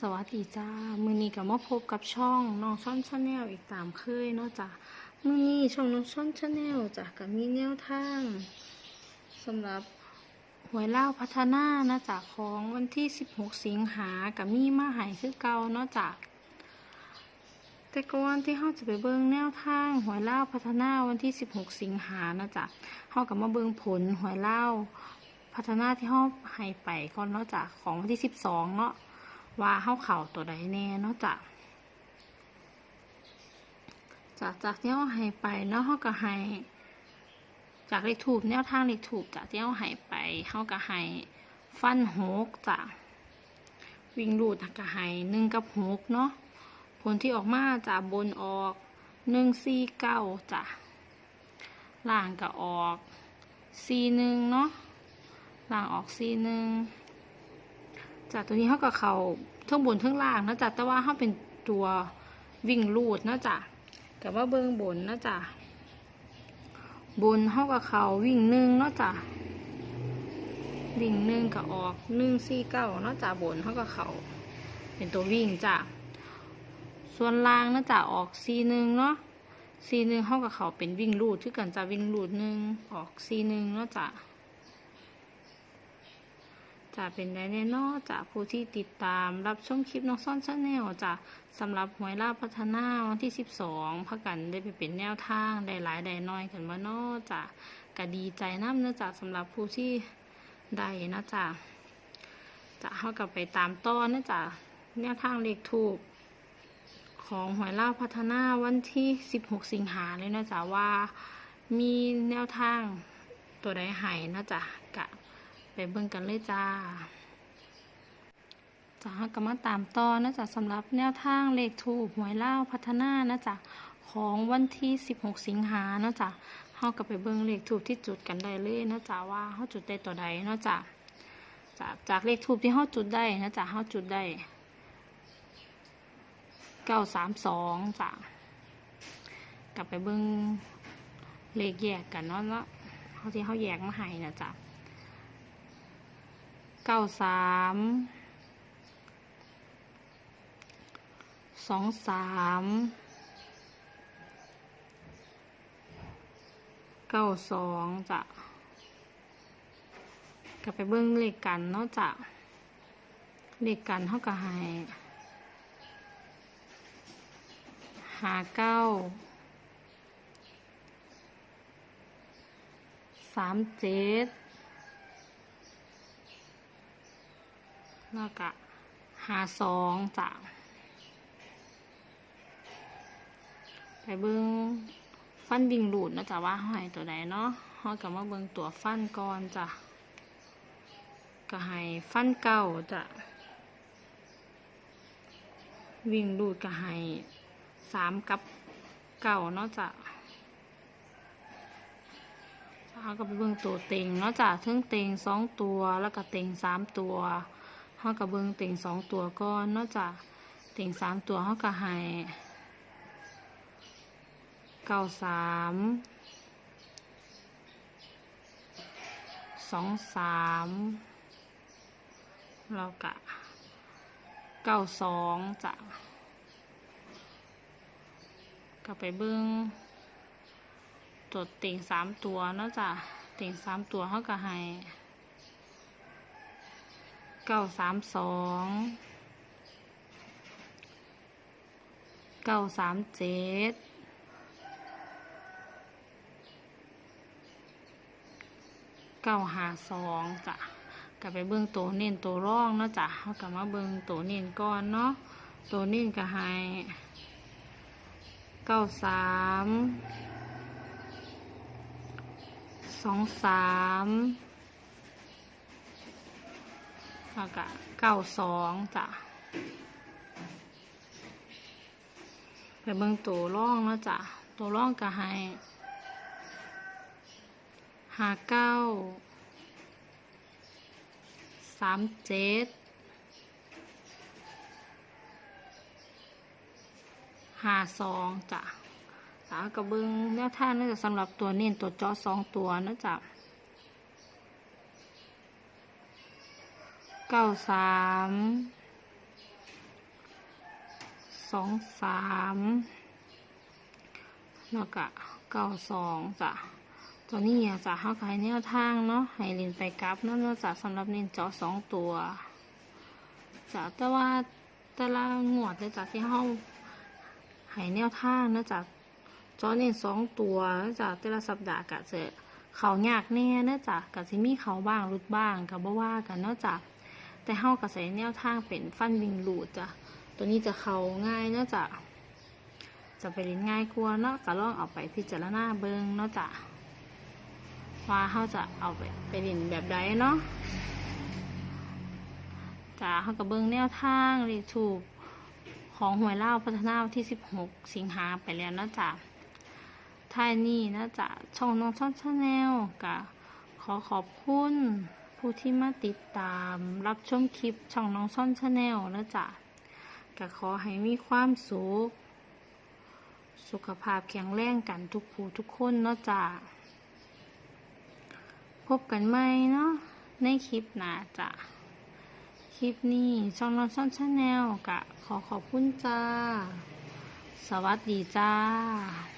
สวัสดีจ้า มือนี้ก็มาพบกับช่องน้องช่อนชาแนลอีกตามเคยเนาะจ้ะมือนี้ช่องน้องช่อนชาแนลจ้ะก็มีแนวทางสำหรับหวยเล่าพัฒนานะจ้ะของวันที่ 16 สิงหากับมีมาหายคือเก่าเนาะจ้ะแต่ก่อนที่เราจะไปเบิ่งแนวทางหวยเล่าพัฒนาวันที่ 16 สิงหานะจ้ะเรากับมาเบิ่งผลหวยเล่าพัฒนาที่เราให้ไปก่อนเนาะจ้ะของวันที่ 12 เนาะ ว่าเข้าเข่าตัวใดแน่เนาะจากจากจากที่เขาให้ไปเนาะเขาก็ให้จากเลขถูกแนวทางเลขถูกจากที่เขาให้ไปเขาก็ให้ฟันหกจ้ะวิ่งรูดก็ให้หนึ่งกับหกเนาะผลที่ออกมาจากบนออกหนึ่งสี่เก้าจ้ะล่างก็ออกสี่หนึ่งเนาะล่างออกสี่หนึ่ง จากตัวนี้เขากับเขาเทั้งบนเทั้งล่างนะจ๊ะแต่ว่าเขาเป็นตัววิ่งลูดนะจ๊ะแต่ว่าเบื้องบนนะจ๊ะบนเขากับเขาวิ่งหนึ่งเนาะจ๊ะวิ่งหนึ่งกับออกหนึ่งสี่เก้าเนาะจ๊ะบนเขากับเขาเป็นตัววิ่งจ้ะส่วนล่างนะจ๊ะออกสี่หนึ่งเนาะสี่หนึ่งเขากับเขาเป็นวิ่งลูดที่กันจะวิ่งลูดหนึ่งออกสี่หนึ่งเนาะจ๊ะ จะเป็นได้แน่นอนจากผู้ที่ติดตามรับชมคลิปน้องซ่อนชาแนลจะสำหรับหวยล่าพัฒนาวันที่ 12พักกันได้ไปเป็นแนวทางได้หลายได้น้อยกันว่านอจะก็ดีใจน้ำเนื่องจากสำหรับผู้ที่ได้นะจ๊ะจะเข้ากับไปตามต้อนนะจ๊ะแนวทางเลขถูก ของหวยล่าพัฒนาวันที่ 16 สิงหาเลยนะจ๊ะว่า มีแนวทางตัวใดหายนะจ๊ะ ไปเบิ่งกันเลยจ้าจ้าก็มาตามต่อนะจ๊ะสำหรับแนวทางเลขถูกหวยเล่าพัฒนานะจ๊ะของวันที่ 16 สิงหาเนาะจ๊ะเฮาก็ไปเบิ่งเลขถูกที่จุดกันได้เลยนะจ๊ะว่าเฮาจุดได้ตัวใดเนาะจ๊ะจากจากเลขถูกที่เฮาจุดได้นะจ๊ะเฮาจุดได้932จ้ะกลับไปเบิ่งเลขแยกกันเนาะเนาะเฮาที่เฮาแยกมาให้นะจ๊ะ เก้าสามสองสามเก้าสองจะกลับไปเบิ้งเลขกันเนาะจะเลขกันเท่ากับหายหาเก้าสามเจ็ด แล้วก็หาสองจ้ะไปเบิ้งฟันวิ่งหลุดนะจ๊ะว่าหายตัวไหนเนาะเขากับมาเบิ้งตัวฟันก่อนจ้ะก็ให้ฟันเก่าจ้ะวิ่งหลุดก็ให้สามกับเก่าเนาะจ้ะเขาก็ไปเบิ่งตัวเต็งเนาะจ้ะทั้งเต็งสองตัวแล้วก็เต็งสามตัว เขาก็เบิงเต็งสองตัวก่อนนาะจ้ะเต็งสามตัวเขาก็ให้เก้าสามสองสามแล้วก็เก้าสองจ้ะก็ไปเบิ่งตัวเต่งสามตัวเนาะจ้ะเต่งสามตัวเขาก็ให้ เก้าสามสองเก้าสามเจ็ดเก้าหาสองจ้ะก็ไปเบิ่งตัวเน้นตัวร่องเนาะจ้ะเขาก็มาเบิ่งตัวเน้นก่อนเนาะตัวเน้นก็ให้เก้าสามสองสาม แล้วก็เก้าสองจ้ะไปเบิ่งตัวร่องแล้วจ้ะตัวร่องก็ให้หาเก้าสามเจ็ดหาสองจ้ะสาวกระเบิงแนวท่างน่าจะสำหรับตัวเน้นตัวจาะสองตัวนะจ๊ะ ก้าสามสองสามแล้วก็เก้าสองจ้ะตัวนี้อะจ้ะเขาขายแนวทางเนาะให้เล่นไปกลับเนาะเนาะจ้ะสำหรับเน้นเจาะสองตัวจ้ะแต่ว่าแต่ละงวดเลยจ้ะที่เขาให้แนวทางเนาะจ้ะจาะเน้นสองตัวเนาะจ้ะแต่ละสัปดาห์กะจะเขายากแน่เนาะจ้ะกะสิมีเขาบ้างรุดบ้างกับบ่ว่ากันเนาะจ้ะ แต่เฮาก็ใส่แนวทางเป็นฟันวิงรูดจ้ะตัวนี้จะเขาง่ายเนาะจ้ะจะไปเรียนง่ายกว่าเนาะก็ลองเอาไปพิจารณาเบิงเนาะจ้ะว่าเขาจะเอาไปไปเรียนแบบใดเนาะจ้าเขากับเบิงแนวทางรียถูกของหวยเล่าพัฒนาวันที่ 16 สิงหาไปแล้วเนาะจ้ะท้านี้นะจ๊ะช่องน้องช่องชาแนลกะขอขอบคุณ ผู้ที่มาติดตามรับชมคลิปช่องน้องช่องชาแนลนะจ๊ะก็ขอให้มีความสุข สุขภาพแข็งแรงกันทุกผู้ทุกคนเนาะจ้าพบกันใหม่เนาะในคลิปหน้าจ้ะคลิปนี้ช่องน้องช่องชาแนลกะขอขอบคุณจ้า สวัสดีจ้า